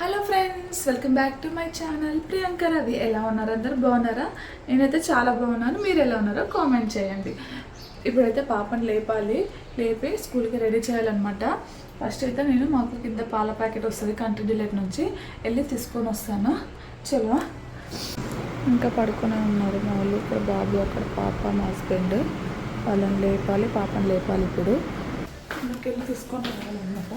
Hello friends welcome back to my channel Priyanka Ravi ఎలా ఉన్నారు? అందరు బాగున్నారా? నేనైతే చాలా బాగున్నాను. మీరు ఎలా ఉన్నారో కామెంట్ చేయండి. ఇప్పుడైతే పాపని లేపాలి. లేపి స్కూల్కి రెడీ చేయాలన్నమాట. ఫస్ట్ అయితే నేను మాకు కింద పాల ప్యాకెట్ వస్తుంది కంట్రీ డిలైట్ నుంచి. వెళ్ళి తీసుకొని వస్తాను. చలో. ఇంకా పడుకునే ఉన్నారు మా వాళ్ళు. ఇక్కడ బాబు అక్కడ పాప మా హస్బెండ్ వాళ్ళని లేపాలి పాపని లేపాలి ఇప్పుడు. వెళ్ళి తీసుకొని రావాలన్నమాట.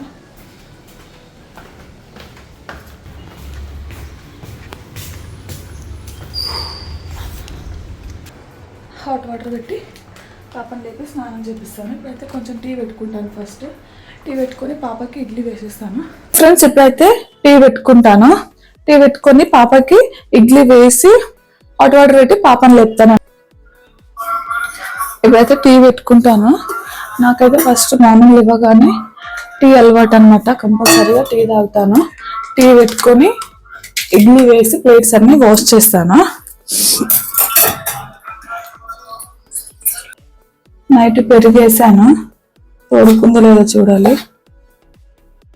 హాట్ వాటర్ పెట్టి పాపని లేపి స్నానం చేపిస్తాను. ఇప్పుడైతే కొంచెం టీ పెట్టుకుంటాను ఫస్ట్. టీ పెట్టుకొని పాపకి ఇడ్లీ వేసేస్తాను. ఫ్రెండ్స్ ఇప్పుడైతే టీ పెట్టుకుంటాను. టీ పెట్టుకొని పాపకి ఇడ్లీ వేసి హాట్ వాటర్ పెట్టి పాపని లేపుతాను. ఇప్పుడైతే టీ పెట్టుకుంటాను. నాకైతే ఫస్ట్ మార్నింగ్ ఇవ్వగానే టీ అలవాటు అనమాట కంపల్సరీగా టీ తాగుతాను. టీ పెట్టుకొని ఇడ్లీ వేసి ప్లేట్స్ అన్నీ వాష్ చేస్తాను. నైట్ పెరిగేసాను తోడుకుందో లేదో చూడాలి?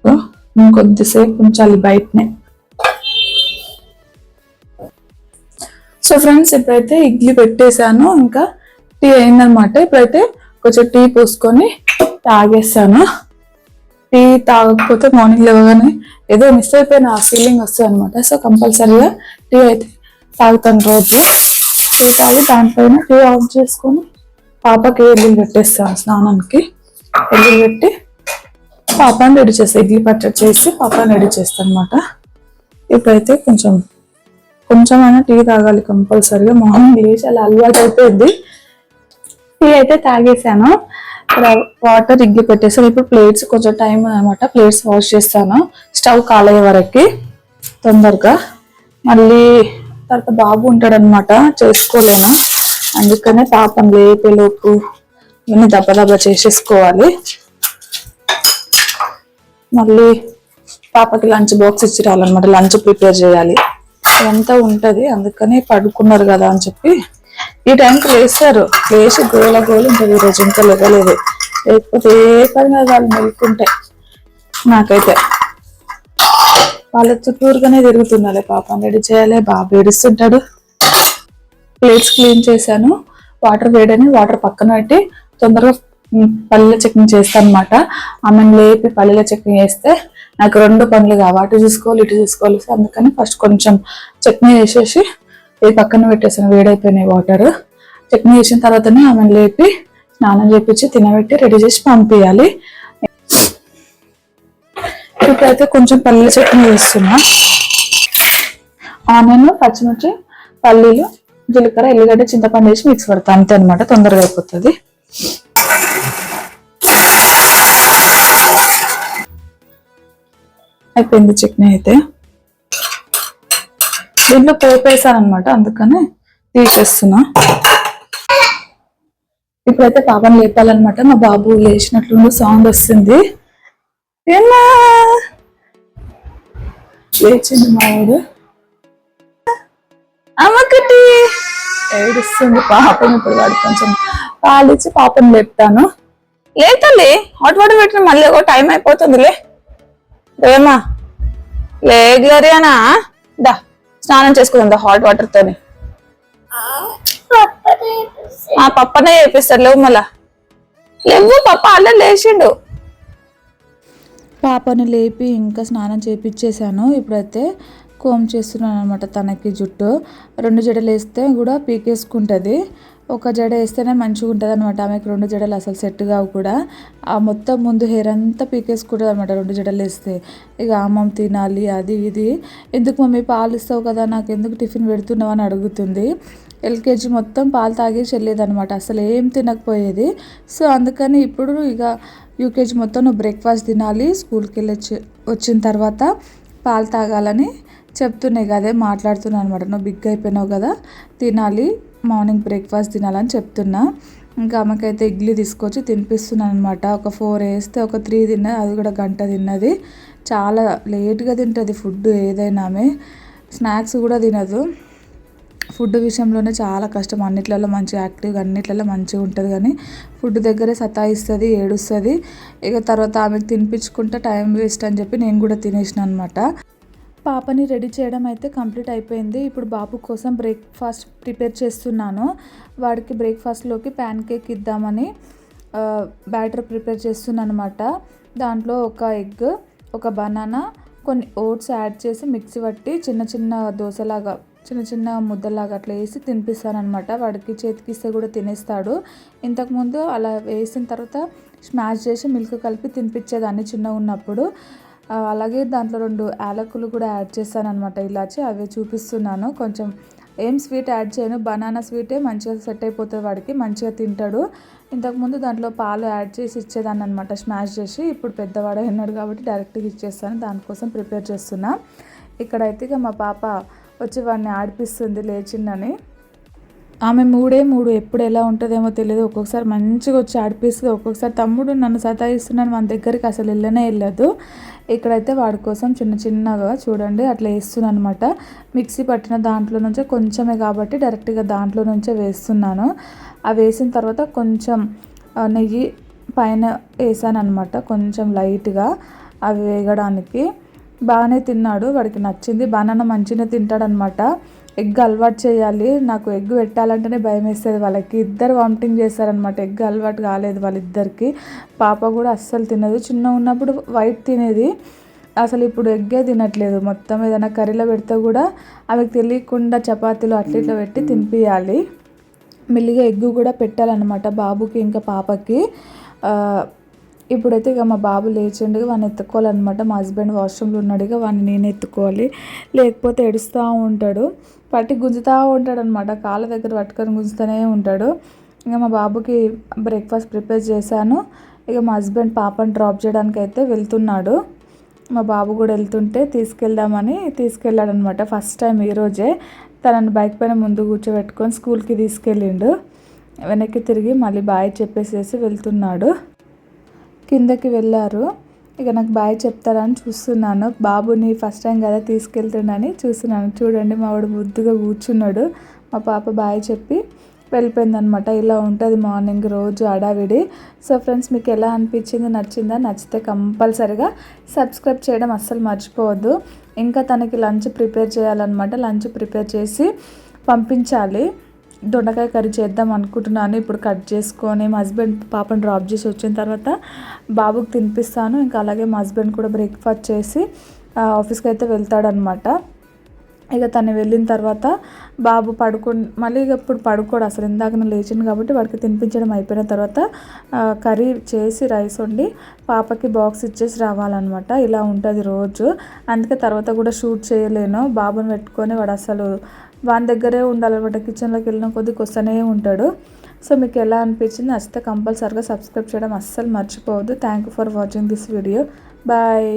ఓ, ఇంకొద్దిసేపు ఉంచాలి బయటనే. సో ఫ్రెండ్స్ ఇప్పుడైతే ఇడ్లీ పెట్టేశాను. ఇంకా టీ అయిందనమాట ఇప్పుడైతే కొంచెం టీ పోసుకొని తాగేస్తాను టీ తాగకపోతే మార్నింగ్ లేవగానే ఏదో మిస్ అయిపోయిన ఆ ఫీలింగ్ వస్తుంది అనమాట సో కంపల్సరీగా టీ అయితే తాగుతాను రోజు. టీ తాగి దానిపైన టీ ఆఫ్ చేసుకొని పాపకి ఎల్లులు పెట్టేస్తాను స్నానానికి. ఎల్లులు పెట్టి పాపాన్ని రెడీ చేస్తాను ఇడ్లీ పచ్చడి చేసి పాపాన్ని రెడీ చేస్తాను అనమాట ఇప్పుడైతే కొంచెం కొంచెమైనా టీ తాగాలి కంపల్సరీగా. మార్నింగ్ లేచి అలా అలవాటు అయిపోయింది. టీ అయితే తాగేసాను. ఇక్కడ వాటర్ ఇడ్లీ పెట్టేసాను. ఇప్పుడు ప్లేట్స్ కొంచెం టైం అనమాట ప్లేట్స్ వాష్ చేస్తాను. స్టవ్ కాలయ్యే వరకు తొందరగా. మళ్ళీ తర్వాత బాబు ఉంటాడనమాట చేసుకోలేను. అందుకనే పాపం లేపేలోపు ఇవన్నీ దెబ్బ దెబ్బ చేసేసుకోవాలి. మళ్ళీ పాపకి లంచ్ బాక్స్ ఇచ్చి రావాలన్నమాట. లంచ్ ప్రిపేర్ చేయాలి. ఎంత ఉంటుంది. అందుకని పడుకున్నారు కదా అని చెప్పి ఈ టైంకి లేస్తారు. లేచి గోల గోల ఉంటుంది ఈరోజు ఇంకా లేవలేదు. లేకపోతే ఏ పని వాళ్ళు మెలుకుంటే నాకైతే. వాళ్ళ చుట్టూరుగానే తిరుగుతున్నాలే పాపం. రెడీ చేయాలి బాబు. ఏడుస్తుంటాడు. ప్లేట్స్ క్లీన్ చేశాను. వాటర్ వేడని వాటర్ పక్కన పెట్టి తొందరగా పల్లెల చట్నీ చేస్తాను అనమాట ఆమెను లేపి పల్లెల చట్నీ చేస్తే నాకు రెండు పనులు కావు అటు చూసుకోవాలి ఇటు చూసుకోవాలి. అందుకని ఫస్ట్ కొంచెం చట్నీ వేసేసి ఇది పక్కన పెట్టేసాను వేడైపోయినాయి వాటర్. చట్నీ వేసిన తర్వాతనే ఆమెను లేపి స్నానం చేపించి తినబెట్టి రెడీ చేసి పంపించాలి ఇప్పుడైతే కొంచెం పల్లెల చట్నీ వేస్తున్నా ఆనియన్ పచ్చిమిర్చి పల్లీలు జీలకర్ర ఎల్లిగడ్డ చింతపండు వేసి మిక్స్ పడతా. అంతే అనమాట తొందరగా అయిపోతుంది. అయిపోయింది చట్నీ అయితే. దీంట్లో పోపు వేసాను అనమాట అందుకని తీసేస్తున్నా. ఇప్పుడైతే పాపను లేపాలన్నమాట మా బాబు లేచినట్లుండి సౌండ్ వస్తుంది. లేచింది మా వాడు అమ్మకటి! ఏడుస్తుంది పాపం ఇప్పుడు వాడు కొంచెం పాలిచ్చి పాపం లేపుతాను. లేతలే హాట్ వాటర్ పెట్టిన మళ్ళీ ఒక టైం అయిపోతుందిలే. ఏమా లే గ్లోరియానా? దా స్నానం చేసుకుందా దా హాట్ వాటర్ తోని. ఆ పప్పనే చేపిస్తాడు లేవు మళ్ళా. లేవు పప్ప అలా లేచిండు. పాపని లేపి ఇంకా స్నానం చేపించేశాను ఇప్పుడైతే కోమ్ చేస్తున్నాను అనమాట తనకి జుట్టు. రెండు జడలు వేస్తే కూడా పీకేసుకుంటుంది. ఒక జడ వేస్తేనే మంచిగా ఉంటుంది అనమాట ఆమెకు రెండు జడలు అసలు సెట్ కావు కూడా. ఆ మొత్తం ముందు హెయిర్ అంతా పీకేసుకుంటుంది అనమాట రెండు జడలు వేస్తే. ఇక అమ్మం తినాలి అది ఇది. ఎందుకు మమ్మీ పాలు ఇస్తావు కదా? నాకు ఎందుకు టిఫిన్ పెడుతున్నావు అని అడుగుతుంది. ఎల్కేజీ మొత్తం పాలు తాగేసి వెళ్ళేదనమాట అసలు ఏం తినకపోయేది. సో అందుకని ఇప్పుడు ఇక యూకేజీ మొత్తం నువ్వు బ్రేక్ఫాస్ట్ తినాలి స్కూల్కి వెళ్ళి వచ్చి వచ్చిన తర్వాత పాలు తాగాలని చెప్తున్నాయి కదే మాట్లాడుతున్నా అనమాట నువ్వు బిగ్ అయిపోయినావు కదా తినాలి మార్నింగ్ బ్రేక్ఫాస్ట్ తినాలని చెప్తున్నా. ఇంకా ఆమెకైతే ఇడ్లీ తీసుకొచ్చి తినిపిస్తున్నాను అనమాట ఒక ఫోర్ వేస్తే ఒక త్రీ తిన్నది అది కూడా గంట తిన్నది. చాలా లేట్గా తింటుంది ఫుడ్ ఏదైనా ఆమె. స్నాక్స్ కూడా తినదు. ఫుడ్ విషయంలోనే చాలా కష్టం. అన్నిట్లలో మంచి యాక్టివ్గా అన్నిట్లలో మంచిగా ఉంటుంది కానీ ఫుడ్ దగ్గరే సతాయిస్తుంది ఏడుస్తుంది. ఇక తర్వాత ఆమెకు తినిపించుకుంటే టైం వేస్ట్ అని చెప్పి నేను కూడా తినేసిన అనమాట పాపని రెడీ చేయడం అయితే కంప్లీట్ అయిపోయింది. ఇప్పుడు బాబు కోసం బ్రేక్ఫాస్ట్ ప్రిపేర్ చేస్తున్నాను. వాడికి బ్రేక్ఫాస్ట్లోకి ప్యాన్ కేక్ ఇద్దామని బ్యాటర్ ప్రిపేర్ చేస్తున్నాను అనమాట దాంట్లో ఒక ఎగ్ ఒక బనానా కొన్ని ఓట్స్ యాడ్ చేసి మిక్సీ పట్టి చిన్న చిన్న దోశలాగా చిన్న చిన్న ముద్దలాగా అట్లా వేసి తినిపిస్తానమాట వాడికి చేతికి ఇస్తే కూడా తినేస్తాడు. ఇంతకుముందు అలా వేసిన తర్వాత స్మాష్ చేసి మిల్క్ కలిపి తినిపించేదాన్ని చిన్నగా ఉన్నప్పుడు. అలాగే దాంట్లో రెండు యాలకులు కూడా యాడ్ చేస్తాను అనమాట ఇలాచి అవి చూపిస్తున్నాను. కొంచెం ఏం స్వీట్ యాడ్ చేయను బనానా స్వీటే మంచిగా సెట్ అయిపోతుంది వాడికి మంచిగా తింటాడు. ఇంతకుముందు దాంట్లో పాలు యాడ్ చేసి ఇచ్చేదాన్ని అనమాట స్మాష్ చేసి. ఇప్పుడు పెద్దవాడు అయినాడు కాబట్టి డైరెక్ట్గా ఇచ్చేస్తాను దానికోసం ప్రిపేర్ చేస్తున్నా. ఇక్కడైతే ఇక మా పాప వచ్చి వాడిని ఆడిపిస్తుంది లేచిందని. ఆమె మూడే మూడు ఎప్పుడు ఎలా ఉంటుందేమో తెలియదు. ఒక్కొక్కసారి మంచిగా వచ్చి ఆడిపిస్తుంది. ఒక్కొక్కసారి తమ్ముడు నన్ను సతాయిస్తున్నాను మన దగ్గరికి అసలు వెళ్ళనే వెళ్ళదు. ఇక్కడైతే వాడి కోసం చిన్న చిన్నగా చూడండి. అట్లా వేస్తున్నాను అనమాట మిక్సీ పట్టిన దాంట్లో నుంచే కొంచెమే కాబట్టి డైరెక్ట్గా దాంట్లో నుంచే వేస్తున్నాను. అవి వేసిన తర్వాత కొంచెం నెయ్యి పైన వేసాను అనమాట కొంచెం లైట్గా అవి వేగడానికి. బాగానే తిన్నాడు. వాడికి నచ్చింది. బనానా మంచిగా తింటాడనమాట ఎగ్ అలవాటు చేయాలి నాకు ఎగ్ పెట్టాలంటేనే భయం వేస్తుంది వాళ్ళకి. ఇద్దరు వామిటింగ్ చేస్తారనమాట ఎగ్ అలవాటు కాలేదు వాళ్ళిద్దరికి. పాప కూడా అస్సలు తినదు. చిన్న ఉన్నప్పుడు వైట్ తినేది. అసలు ఇప్పుడు ఎగ్గే తినట్లేదు. మొత్తం ఏదైనా కర్రీలో పెడితే కూడా ఆమెకు తెలియకుండా చపాతీలు అట్లా ఇట్లా పెట్టి తినిపించాలి మెల్లిగా ఎగ్గు కూడా పెట్టాలన్నమాట బాబుకి ఇంకా పాపకి. ఇప్పుడైతే ఇక మా బాబు లేచిండు వాడిని ఎత్తుకోవాలన్నమాట. మా హస్బెండ్ వాష్రూమ్లో ఉన్నాడు ఇక వాడిని నేను ఎత్తుకోవాలి. లేకపోతే ఏడుస్తూ ఉంటాడు. పట్టి గుంజుతూ ఉంటాడు అనమాట కాళ్ళ దగ్గర పట్టుకొని గుంజుతూనే ఉంటాడు. ఇక మా బాబుకి బ్రేక్ఫాస్ట్ ప్రిపేర్ చేశాను. ఇక మా హస్బెండ్ పాపని డ్రాప్ చేయడానికి అయితే వెళ్తున్నాడు. మా బాబు కూడా వెళ్తుంటే తీసుకెళ్దామని తీసుకెళ్ళాడనమాట ఫస్ట్ టైం ఈరోజే తనని బైక్ పైన ముందు కూర్చోబెట్టుకొని స్కూల్కి తీసుకెళ్ళిండు. వెనక్కి తిరిగి మళ్ళీ బాయ్ చెప్పేసేసి వెళ్తున్నాడు. కిందకి వెళ్ళారు. ఇక నాకు బాయ్ చెప్తారని చూస్తున్నాను. బాబుని ఫస్ట్ టైం కదా తీసుకెళ్తుండని చూస్తున్నాను. చూడండి మా వాడు ముద్దుగా కూర్చున్నాడు. మా పాప బాయ్ చెప్పి వెళ్ళిపోయిందనమాట ఇలా ఉంటుంది మార్నింగ్ రోజు అడావిడి సో ఫ్రెండ్స్ మీకు ఎలా అనిపించింది నచ్చిందా నచ్చితే కంపల్సరిగా సబ్స్క్రైబ్ చేయడం అస్సలు మర్చిపోవద్దు. ఇంకా తనకి లంచ్ ప్రిపేర్ చేయాలన్నమాట. లంచ్ ప్రిపేర్ చేసి పంపించాలి. దొండకాయ కర్రీ చేద్దాం అనుకుంటున్నాను. ఇప్పుడు కట్ చేసుకొని మా హస్బెండ్ పాపను డ్రాప్ చేసి వచ్చిన తర్వాత బాబుకి తినిపిస్తాను. ఇంకా అలాగే మా హస్బెండ్ కూడా బ్రేక్ఫాస్ట్ చేసి ఆఫీస్కి అయితే వెళ్తాడనమాట ఇక తను వెళ్ళిన తర్వాత బాబు పడుకు మళ్ళీ ఇక ఇప్పుడు పడుకోడు అసలు. ఇందాక లేచింది కాబట్టి వాడికి తినిపించడం అయిపోయిన తర్వాత కర్రీ చేసి రైస్ వండి పాపకి బాక్స్ ఇచ్చేసి రావాలన్నమాట. ఇలా ఉంటుంది రోజు. అందుకే తర్వాత కూడా షూట్ చేయలేను. బాబుని పెట్టుకొని వాడు అసలు వాని దగ్గరే ఉండాలన్నమాట. కిచెన్లోకి వెళ్ళిన కొద్దికి వస్తూనే ఉంటాడు. సో మీకు ఎలా అనిపించింది? నచ్చితే కంపల్సరీగా సబ్స్క్రైబ్ చేయడం అస్సలు మర్చిపోవద్దు. Thank you for watching this video bye